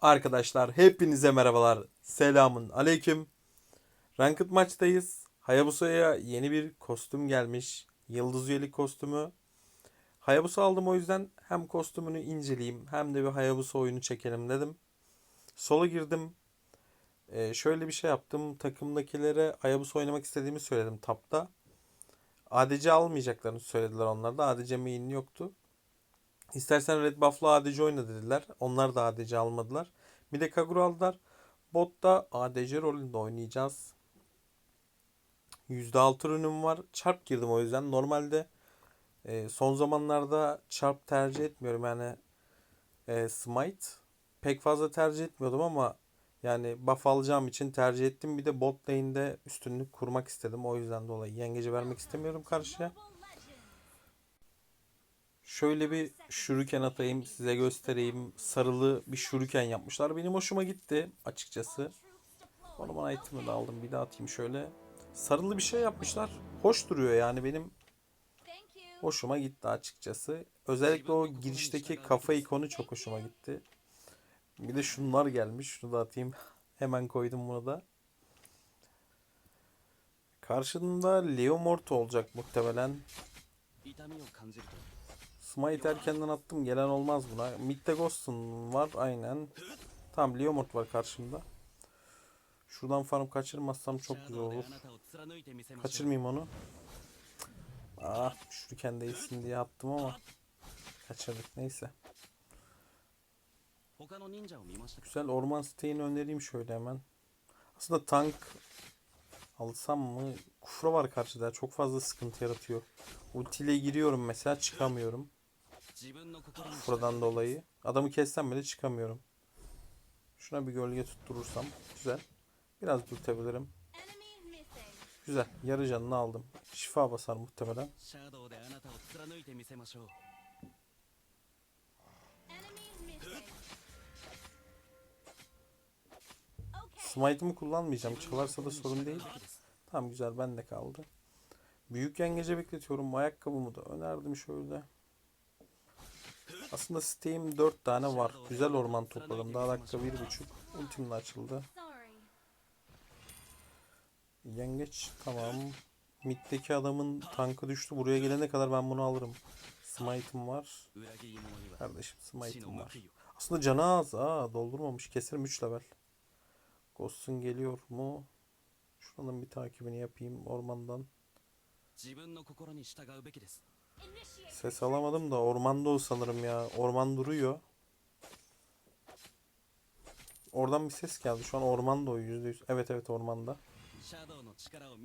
Arkadaşlar hepinize merhabalar. Selamun aleyküm. Ranked maçtayız. Hayabusa'ya yeni bir kostüm gelmiş. Yıldız üyelik kostümü. Hayabusa aldım o yüzden hem kostümünü inceleyeyim hem de bir Hayabusa oyunu çekelim dedim. Sola girdim. Ee, şöyle bir şey yaptım. Takımdakilere Hayabusa oynamak istediğimi söyledim tapta. ADC almayacaklarını söylediler onlar da. ADC main yoktu. İstersen Red Buff'la ADC oyna dediler. Onlar da ADC almadılar. Bir de Kagura aldılar. Botta ADC rolünde oynayacağız. %6 ürünüm var. Çarp girdim o yüzden. Normalde e, son zamanlarda çarp tercih etmiyorum. Yani e, Smite pek fazla tercih etmiyordum ama yani buff alacağım için tercih ettim. Bir de bot lane'de üstünlük kurmak istedim. O yüzden dolayı yengeci vermek istemiyorum karşıya. Şöyle bir şuruken atayım size göstereyim. Sarılı bir şuruken yapmışlar. Benim hoşuma gitti açıkçası. Orman item'ı da aldım. Bir daha atayım şöyle. Sarılı bir şey yapmışlar. Hoş duruyor yani benim hoşuma gitti açıkçası. Özellikle o girişteki kafa ikonu çok hoşuma gitti. Bir de şunlar gelmiş. Şunu da atayım. Hemen koydum bunu da. Karşında Leo Morto olacak muhtemelen. Smite erkenden attım. Gelen olmaz buna. Mid'de Ghost'un var aynen. Tam Leomord var karşımda. Şuradan farm kaçırmazsam çok güzel olur. Kaçırmayayım onu. Ah şuriken değilsin diye attım ama kaçırdık neyse. Güzel orman siteğini önereyim şöyle hemen. Aslında tank Alsam mı? Kufra var karşıda. Çok fazla sıkıntı yaratıyor. Ultiyle giriyorum mesela çıkamıyorum. Buradan dolayı. Adamı kessem bile çıkamıyorum. Şuna bir gölge tutturursam. Güzel. Biraz dürtebilirim. Güzel. Yarı canını aldım. Şifa basar muhtemelen. Smite'ımı kullanmayacağım. Çalarsa da sorun değil. Tamam güzel bende kaldı. Büyük yengece bekletiyorum. Ayakkabımı da önerdim şöyle. Aslında siteyim 4 tane var. Güzel orman topladım. Daha dakika 1.5. Ultimle açıldı. Yengeç tamam. Mid'deki adamın tankı düştü. Buraya gelene kadar ben bunu alırım. Smite'ım var. Kardeşim smite'ım var. Aslında canı az. Aa, doldurmamış. Keserim 3 level. Ghost'un geliyor mu? Şuranın bir takibini yapayım ormandan. Ses alamadım da ormanda o sanırım ya. Orman duruyor. Oradan bir ses geldi. Şu an ormanda o yüzde yüz. Evet evet ormanda.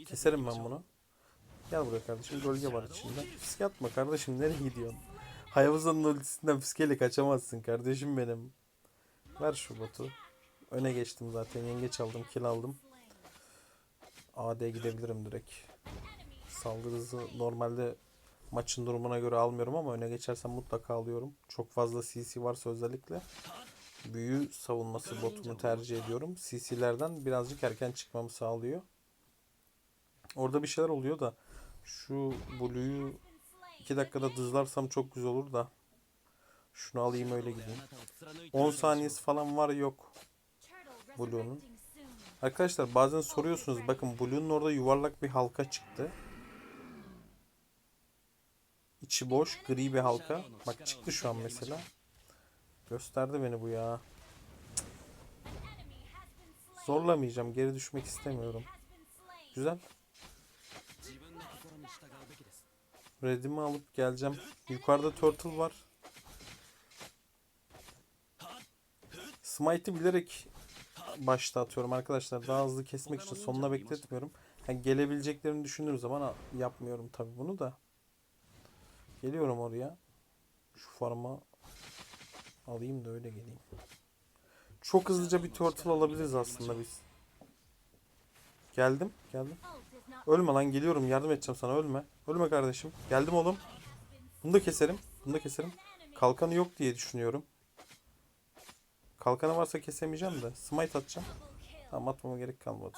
Keserim ben bunu. Gel buraya kardeşim. Gölge var içinde. Fiske atma kardeşim. Nereye gidiyorsun? Hayavuzan'ın ultisinden fiskeyle kaçamazsın kardeşim benim. Ver şu botu. Öne geçtim zaten. Yengeç aldım. Kil aldım. AD'ye gidebilirim direkt. Saldırı normalde maçın durumuna göre almıyorum ama öne geçersem mutlaka alıyorum. Çok fazla CC varsa özellikle büyü savunması botunu tercih ediyorum. CC'lerden birazcık erken çıkmamı sağlıyor. Orada bir şeyler oluyor da şu Blue'yu 2 dakikada dızlarsam çok güzel olur da şunu alayım öyle gideyim. 10 saniyesi falan var yok Blue'nun. Arkadaşlar bazen soruyorsunuz bakın Blue'nun orada yuvarlak bir halka çıktı. İçi boş gri bir halka. Bak çıktı şu an mesela. Gösterdi beni bu ya. Zorlamayacağım. Geri düşmek istemiyorum. Güzel. Redimi alıp geleceğim. Yukarıda turtle var. Smite'i bilerek başta atıyorum arkadaşlar. Daha hızlı kesmek için sonuna bekletmiyorum. Yani gelebileceklerini düşündüğüm zaman yapmıyorum tabi bunu da. Geliyorum oraya. Şu farma alayım da öyle geleyim. Çok hızlıca bir turtle alabiliriz aslında biz. Geldim, geldim. Ölme lan geliyorum yardım edeceğim sana ölme. Ölme kardeşim. Geldim oğlum. Bunu da keserim. Bunu da keserim. Kalkanı yok diye düşünüyorum. Kalkanı varsa kesemeyeceğim de. Smite atacağım. Tamam atmama gerek kalmadı.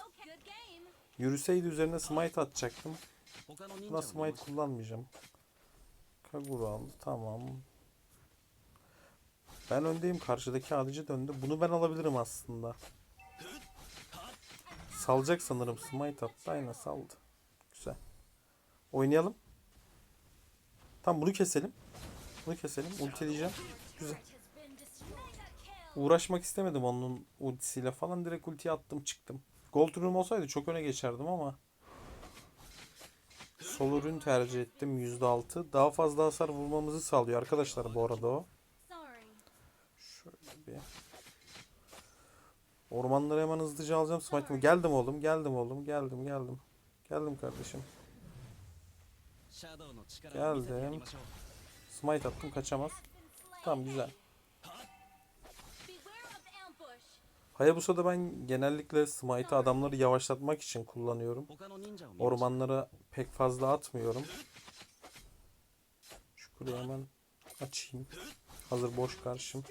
Yürüseydi üzerine smite atacaktım. Buna smite kullanmayacağım. Kagura aldı. Tamam. Ben öndeyim. Karşıdaki adici döndü. Bunu ben alabilirim aslında. Salacak sanırım. Smite attı. Aynen saldı. Güzel. Oynayalım. Tamam bunu keselim. Bunu keselim. Ultileyeceğim. Güzel uğraşmak istemedim onun ultisiyle falan. Direkt ultiye attım çıktım. Gold Room olsaydı çok öne geçerdim ama. Sol ürün tercih ettim %6. Daha fazla hasar vurmamızı sağlıyor arkadaşlar bu arada o. Şöyle bir. Ormanları hemen hızlıca alacağım. Smite'ımı geldim oğlum geldim oğlum geldim geldim. Geldim kardeşim. Geldim. Smite attım kaçamaz. Tamam güzel. Hayabusa'da ben genellikle smite adamları yavaşlatmak için kullanıyorum. Ormanlara pek fazla atmıyorum. Şu kuleyi hemen açayım. Hazır boş karşım.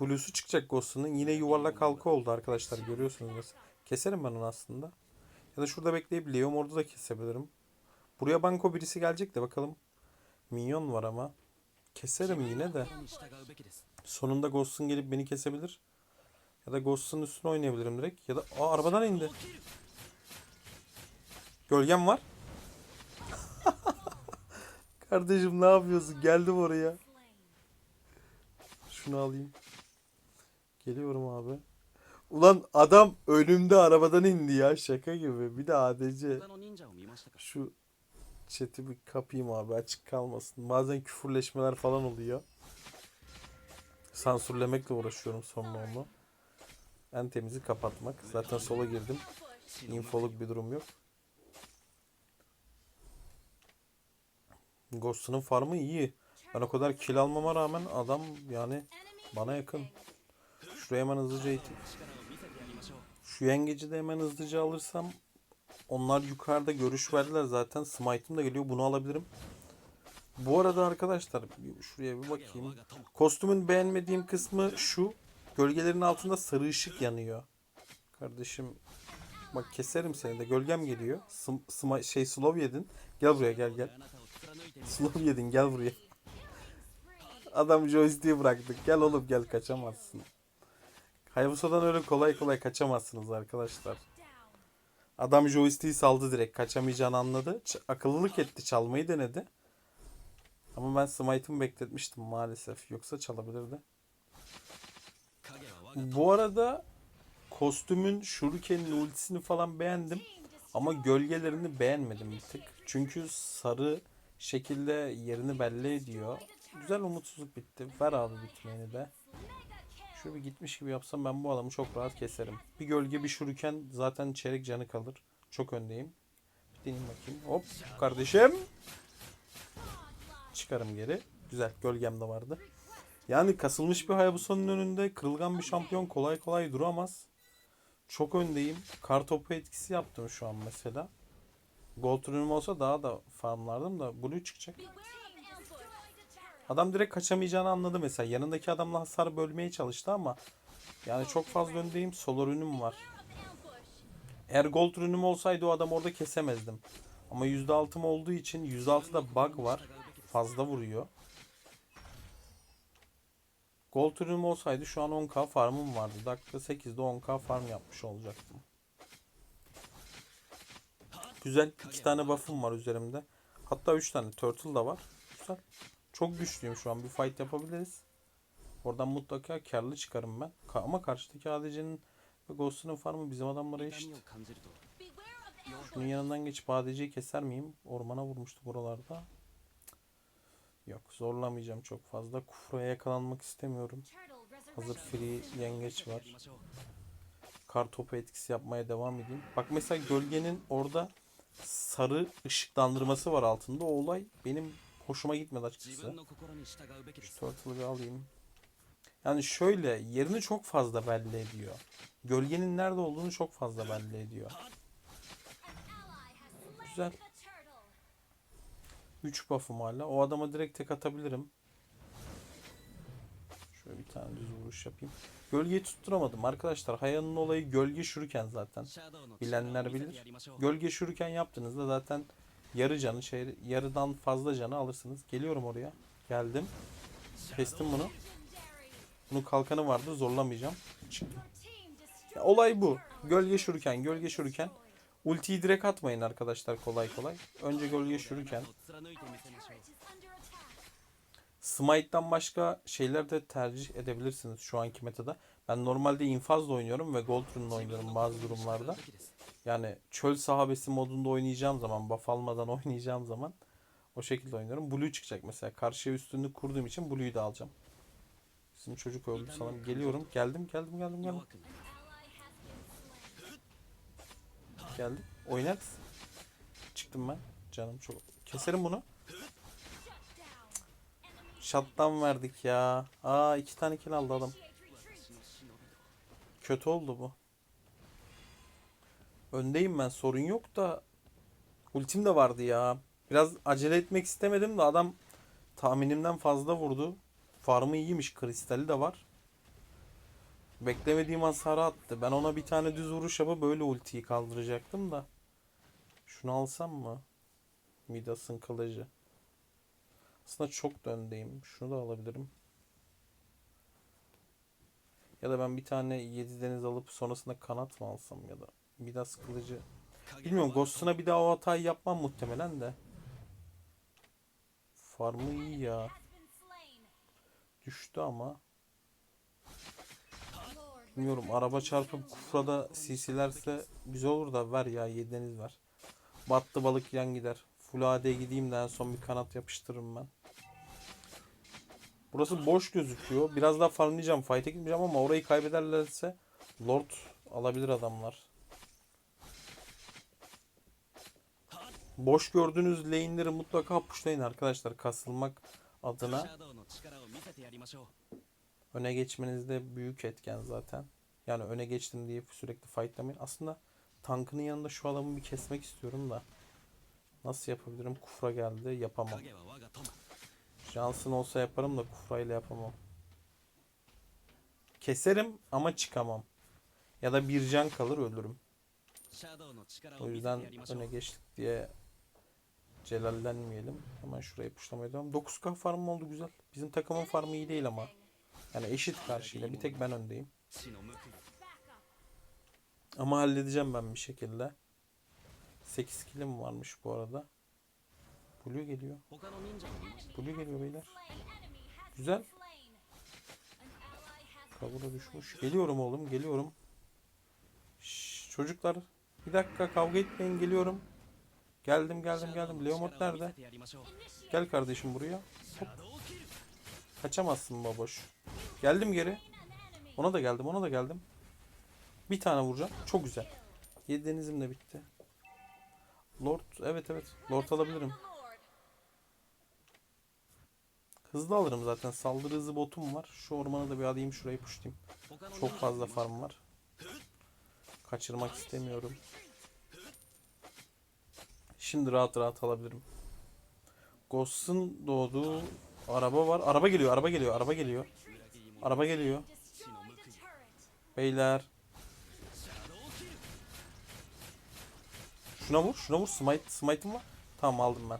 Blue'su çıkacak Ghost'unun. Yine yuvarlak halka oldu arkadaşlar görüyorsunuz. Keserim ben onu aslında. Ya da şurada bekleyip Leom orada da kesebilirim. Buraya banko birisi gelecek de bakalım. Minyon var ama. Keserim yine de. Sonunda Ghost'un gelip beni kesebilir. Ya da Ghost'un üstüne oynayabilirim direkt. Ya da Aa, arabadan indi. Gölgem var. Kardeşim ne yapıyorsun? Geldim oraya. Şunu alayım. Geliyorum abi. Ulan adam önümde arabadan indi ya şaka gibi. Bir de ADC. Şu chat'i bir kapayım abi açık kalmasın. Bazen küfürleşmeler falan oluyor sansürlemekle uğraşıyorum son bomba. En temizi kapatmak. Zaten sola girdim. Infoluk bir durum yok. Ghost'un farmı iyi. Ben o kadar kill almama rağmen adam yani bana yakın. Şuraya hemen hızlıca itip. Şu yengeci de hemen hızlıca alırsam onlar yukarıda görüş verdiler zaten. Smite'ım da geliyor. Bunu alabilirim. Bu arada arkadaşlar şuraya bir bakayım. Kostümün beğenmediğim kısmı şu. Gölgelerin altında sarı ışık yanıyor. Kardeşim bak keserim seni de gölgem geliyor. Sım, sıma, şey slow yedin. Gel buraya gel gel. Slow yedin gel buraya. Adam joystick'i bıraktık. Gel oğlum gel kaçamazsın. Hayabusa'dan öyle kolay kolay kaçamazsınız arkadaşlar. Adam joystick'i saldı direkt. Kaçamayacağını anladı. Ç- akıllılık etti. Çalmayı denedi. Ama ben smite'ımı bekletmiştim maalesef. Yoksa çalabilirdi. Bu arada kostümün Shuriken'in ultisini falan beğendim. Ama gölgelerini beğenmedim bir tık. Çünkü sarı şekilde yerini belli ediyor. Güzel umutsuzluk bitti. Ver abi bitmeyeni de. Şöyle bir gitmiş gibi yapsam ben bu adamı çok rahat keserim. Bir gölge bir şuriken zaten çeyrek canı kalır. Çok öndeyim. Bir deneyim bakayım. Hop kardeşim. Çıkarım geri. Güzel gölgem de vardı. Yani kasılmış bir Hayabusa'nın önünde kırılgan bir şampiyon kolay kolay duramaz. Çok öndeyim. Kartopu etkisi yaptım şu an mesela. Gold ürünüm olsa daha da farmlardım da Blue çıkacak. Adam direkt kaçamayacağını anladı mesela. Yanındaki adamla hasar bölmeye çalıştı ama yani çok fazla öndeyim. Solar ürünüm var. Eğer gold ürünüm olsaydı o adam orada kesemezdim. Ama %6'm olduğu için %6'da bug var fazla vuruyor. Gold ürünüm olsaydı şu an 10k farmım vardı. Dakika 8'de 10k farm yapmış olacaktım. Güzel iki tane buff'ım var üzerimde. Hatta 3 tane turtle da var. Güzel. Çok güçlüyüm şu an. Bir fight yapabiliriz. Oradan mutlaka karlı çıkarım ben. Ama karşıdaki ADC'nin ve Ghost'un farmı bizim adamlara eşit. Şunun yanından geçip ADC'yi keser miyim? Ormana vurmuştu buralarda. Yok zorlamayacağım çok fazla. Kufra yakalanmak istemiyorum. Hazır free yengeç var. Kar topu etkisi yapmaya devam edeyim. Bak mesela gölgenin orada sarı ışıklandırması var altında. O olay benim hoşuma gitmedi açıkçası. Şu turtle'ı alayım. Yani şöyle yerini çok fazla belli ediyor. Gölgenin nerede olduğunu çok fazla belli ediyor. Güzel. 3 buff'ım hala. O adama direkt tek atabilirim. Şöyle bir tane düz vuruş yapayım. Gölgeyi tutturamadım arkadaşlar. Haya'nın olayı gölge şürüken zaten. Bilenler bilir. Gölge şürüken yaptığınızda zaten yarı canı, şey, yarıdan fazla canı alırsınız. Geliyorum oraya. Geldim. Kestim bunu. Bunun kalkanı vardı zorlamayacağım. Çıktım. Olay bu. Gölge şürüken, gölge şürüken. Ultiyi direkt atmayın arkadaşlar kolay kolay. Önce gölge şurken. Smite'dan başka şeyler de tercih edebilirsiniz şu anki metada. Ben normalde infazla oynuyorum ve gold run'la oynuyorum bazı durumlarda. Yani çöl sahabesi modunda oynayacağım zaman, buff almadan oynayacağım zaman o şekilde oynuyorum. Blue çıkacak mesela. Karşıya üstünlüğü kurduğum için Blue'yu da alacağım. Bizim çocuk öldü sanırım. Geliyorum. Geldim geldim geldim geldim. geldik. Oynarız. Çıktım ben. Canım çok. Keserim bunu. Şattan verdik ya. Aa iki tane kill aldı adam. Kötü oldu bu. Öndeyim ben sorun yok da. Ultim de vardı ya. Biraz acele etmek istemedim de adam tahminimden fazla vurdu. Farmı iyiymiş kristali de var. Beklemediğim hasarı attı. Ben ona bir tane düz vuruş yapıp böyle ultiyi kaldıracaktım da. Şunu alsam mı? Midas'ın kılıcı. Aslında çok da öndeyim. Şunu da alabilirim. Ya da ben bir tane yedi deniz alıp sonrasında kanat mı alsam ya da Midas kılıcı. 影 Bilmiyorum は Ghost'una bir daha o hatayı yapmam muhtemelen de. Farmı iyi ya. Düştü ama. Bilmiyorum araba çarpıp kufrada CC'lerse güzel olur da ver ya yedi deniz ver. Battı balık yan gider. Full AD gideyim de en son bir kanat yapıştırırım ben. Burası boş gözüküyor. Biraz daha farmlayacağım. Fight'e gitmeyeceğim ama orayı kaybederlerse Lord alabilir adamlar. Boş gördüğünüz lane'leri mutlaka pushlayın arkadaşlar. Kasılmak シ adına öne geçmenizde büyük etken zaten. Yani öne geçtim diye sürekli fightlamayın. Aslında tankının yanında şu adamı bir kesmek istiyorum da. Nasıl yapabilirim? Kufra geldi. Yapamam. Şansın olsa yaparım da kufrayla yapamam. Keserim ama çıkamam. Ya da bir can kalır ölürüm. O yüzden öne geçtik diye celallenmeyelim. Hemen şuraya puşlamaya devam. 9K farm oldu güzel. Bizim takımın farmı iyi değil ama. Yani eşit karşıyla bir tek ben öndeyim. Ama halledeceğim ben bir şekilde. 8 kilim varmış bu arada. Blue geliyor. Blue geliyor beyler. Güzel. Kavura düşmüş. Geliyorum oğlum geliyorum. Şş, çocuklar bir dakika kavga etmeyin geliyorum. Geldim geldim geldim. Leomot nerede? Gel kardeşim buraya. Hop. Kaçamazsın baboş. Geldim geri. Ona da geldim ona da geldim. Bir tane vuracağım. Çok güzel. Yedi denizim de bitti. Lord evet evet. Lord alabilirim. Hızlı alırım zaten. Saldırı hızı botum var. Şu ormana da bir alayım şurayı puşlayayım. Çok fazla farm var. Kaçırmak istemiyorum. Şimdi rahat rahat alabilirim. Ghost'un doğduğu Araba var. Araba geliyor. Araba geliyor. Araba geliyor. Araba geliyor. Beyler. Şuna vur. Şuna vur. Smite. Smite'ım var. Tamam aldım ben.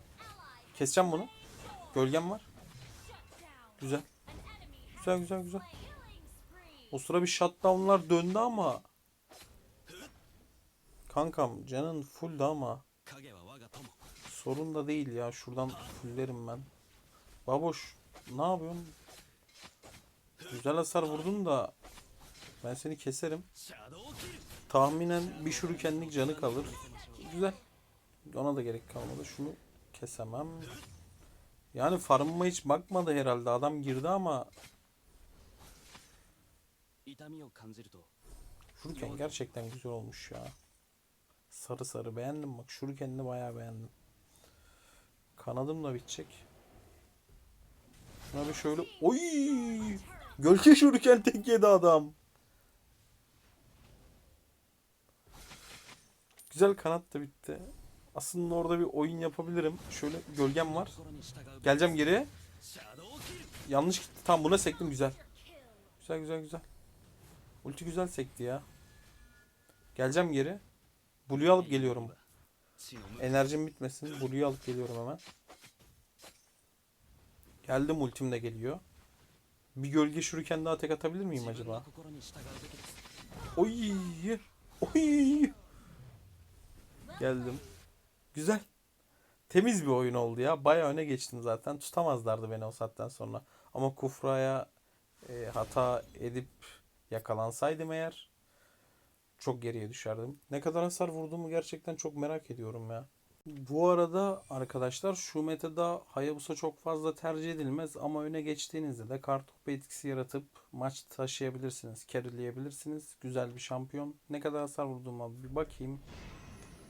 Keseceğim bunu. Gölgem var. Güzel. Güzel güzel güzel. O sıra bir shutdownlar döndü ama. Kankam canın full da ama. Sorun da değil ya. Şuradan fullerim ben. Baboş ne yapıyorsun? Güzel hasar vurdun da ben seni keserim. Tahminen bir şurikenlik canı kalır. Güzel. Ona da gerek kalmadı. Şunu kesemem. Yani farmıma hiç bakmadı herhalde. Adam girdi ama Şuriken gerçekten güzel olmuş ya. Sarı sarı beğendim bak. Şurikenini bayağı beğendim. Kanadım da bitecek. Şuna bir şöyle. Oy! Gölge şuruken tek yedi adam. Güzel kanat da bitti. Aslında orada bir oyun yapabilirim. Şöyle gölgem var. Geleceğim geri. Yanlış gitti. Tam buna sektim güzel. Güzel güzel güzel. Ulti güzel sekti ya. Geleceğim geri. Blue'yu alıp geliyorum. Enerjim bitmesin. Blue'yu alıp geliyorum hemen. Geldi ultim de geliyor. Bir gölge şuriken daha tek atabilir miyim acaba? Oy! Oy! Geldim. Güzel. Temiz bir oyun oldu ya. Baya öne geçtim zaten. Tutamazlardı beni o saatten sonra. Ama Kufra'ya e, hata edip yakalansaydım eğer çok geriye düşerdim. Ne kadar hasar vurduğumu gerçekten çok merak ediyorum ya. Bu arada arkadaşlar şu metada Hayabusa çok fazla tercih edilmez ama öne geçtiğinizde de kartopu etkisi yaratıp maç taşıyabilirsiniz, carryleyebilirsiniz. Güzel bir şampiyon. Ne kadar hasar vurduğuma bir bakayım.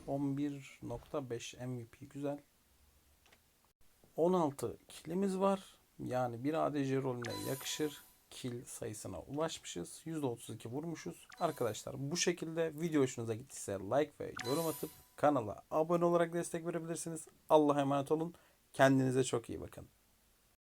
11.5 MVP güzel. 16 kilimiz var. Yani bir ADC rolüne yakışır. Kill sayısına ulaşmışız. %32 vurmuşuz. Arkadaşlar bu şekilde video hoşunuza gittiyse like ve yorum atıp kanala abone olarak destek verebilirsiniz. Allah'a emanet olun. Kendinize çok iyi bakın.